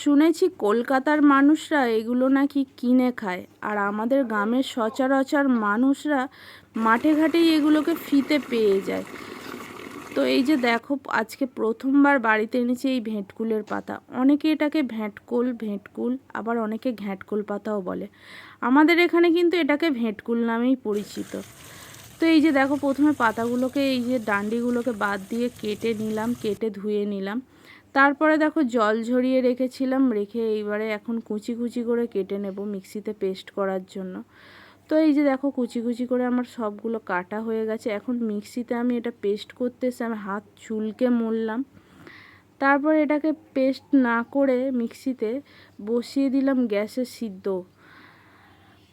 শুনেছি কলকাতার মানুষরা এগুলো নাকি কিনে খায়, আর আমাদের গ্রামের সচরাচর মানুষরা মাঠে ঘাটেই এগুলোকে ফিতে পেয়ে যায়। তো এই যে দেখো, আজকে প্রথমবার বাড়িতে এনেছি এই ভেঁটকুলের পাতা। অনেকে এটাকে ভেঁটকুল ভেঁটকুল, আবার অনেকে ঘ্যাঁটকুল পাতাও বলে। আমাদের এখানে কিন্তু এটাকে ভেঁটকুল নামেই পরিচিত। তো এই যে দেখো, প্রথমে পাতাগুলোকে, এই যে ডান্ডিগুলোকে বাদ দিয়ে কেটে নিলাম, কেটে ধুয়ে নিলাম। তারপরে দেখো জল ঝরিয়ে রেখেছিলাম রেখে এইবারে এখন কুচি কুচি করে কেটে নেব মিক্সিতে পেস্ট করার জন্য। তো এই যে দেখো কুচি কুচি করে আমার সবগুলো কাটা হয়ে গেছে। এখন মিক্সিতে আমি এটা পেস্ট করতে এসে আমি হাত চুলকে মরলাম তারপর এটাকে পেস্ট না করে মিক্সিতে বসিয়ে দিলাম গ্যাসে সিদ্ধ।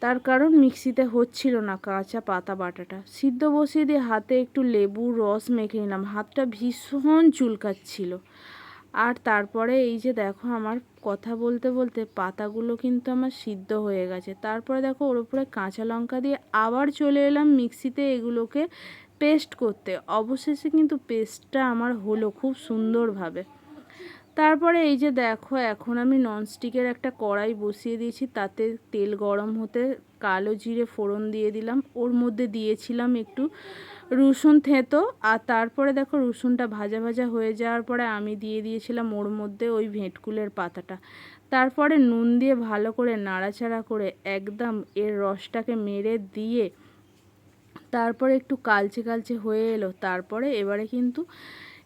তার কারণ মিক্সিতে হচ্ছিল না কাঁচা পাতা বাটাটা। সিদ্ধ বসিয়ে দিয়ে হাতে একটু লেবুর রস মেখে নিলাম। হাতটা ভীষণ চুলকাচ্ছিল। আর তারপরে এই যে দেখো আমার কথা বলতে বলতে পাতাগুলো কিন্তু আমার সিদ্ধ হয়ে গেছে। তারপরে দেখো ওর উপরে কাঁচা লঙ্কা দিয়ে আবার চলে এলাম মিক্সিতে এগুলোকে পেস্ট করতে। অবশেষে কিন্তু পেস্টটা আমার হলো খুব সুন্দরভাবে। তারপরে এই যে দেখো, এখন আমি ননস্টিকের একটা কড়াই বসিয়ে দিয়েছি, তাতে তেল গরম হতে কালো জিরে ফোড়ন দিয়ে দিলাম। ওর মধ্যে দিয়েছিলাম একটু রসুন থেঁতো, আর তারপরে দেখো রসুনটা ভাজা ভাজা হয়ে যাওয়ার পরে আমি দিয়ে দিয়েছিলাম ওর মধ্যে ওই ভেঁটকুলের পাতাটা। তারপরে নুন দিয়ে ভালো করে নাড়াচাড়া করে একদম এর রসটাকে মেরে দিয়ে তারপরে একটু কালচে কালচে হয়ে এলো। তারপরে এবারে কিন্তু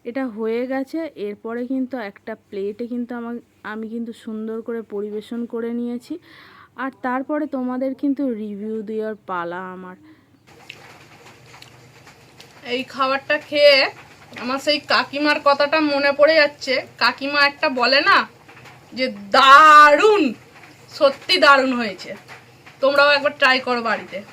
এটা হয়ে গেছে। এরপরে কিন্তু একটা প্লেটে কিন্তু আমার, আমি কিন্তু সুন্দর করে পরিবেশন করে নিয়েছি। আর তারপরে তোমাদের কিন্তু রিভিউ দেওয়ার পালা আমার। এই খাবারটা খেয়ে আমার সেই কাকিমার কথাটা মনে পড়ে যাচ্ছে। কাকিমা একটা বলে না যে, দারুণ! সত্যি দারুণ হয়েছে। তোমরাও একবার ট্রাই করো বাড়িতে।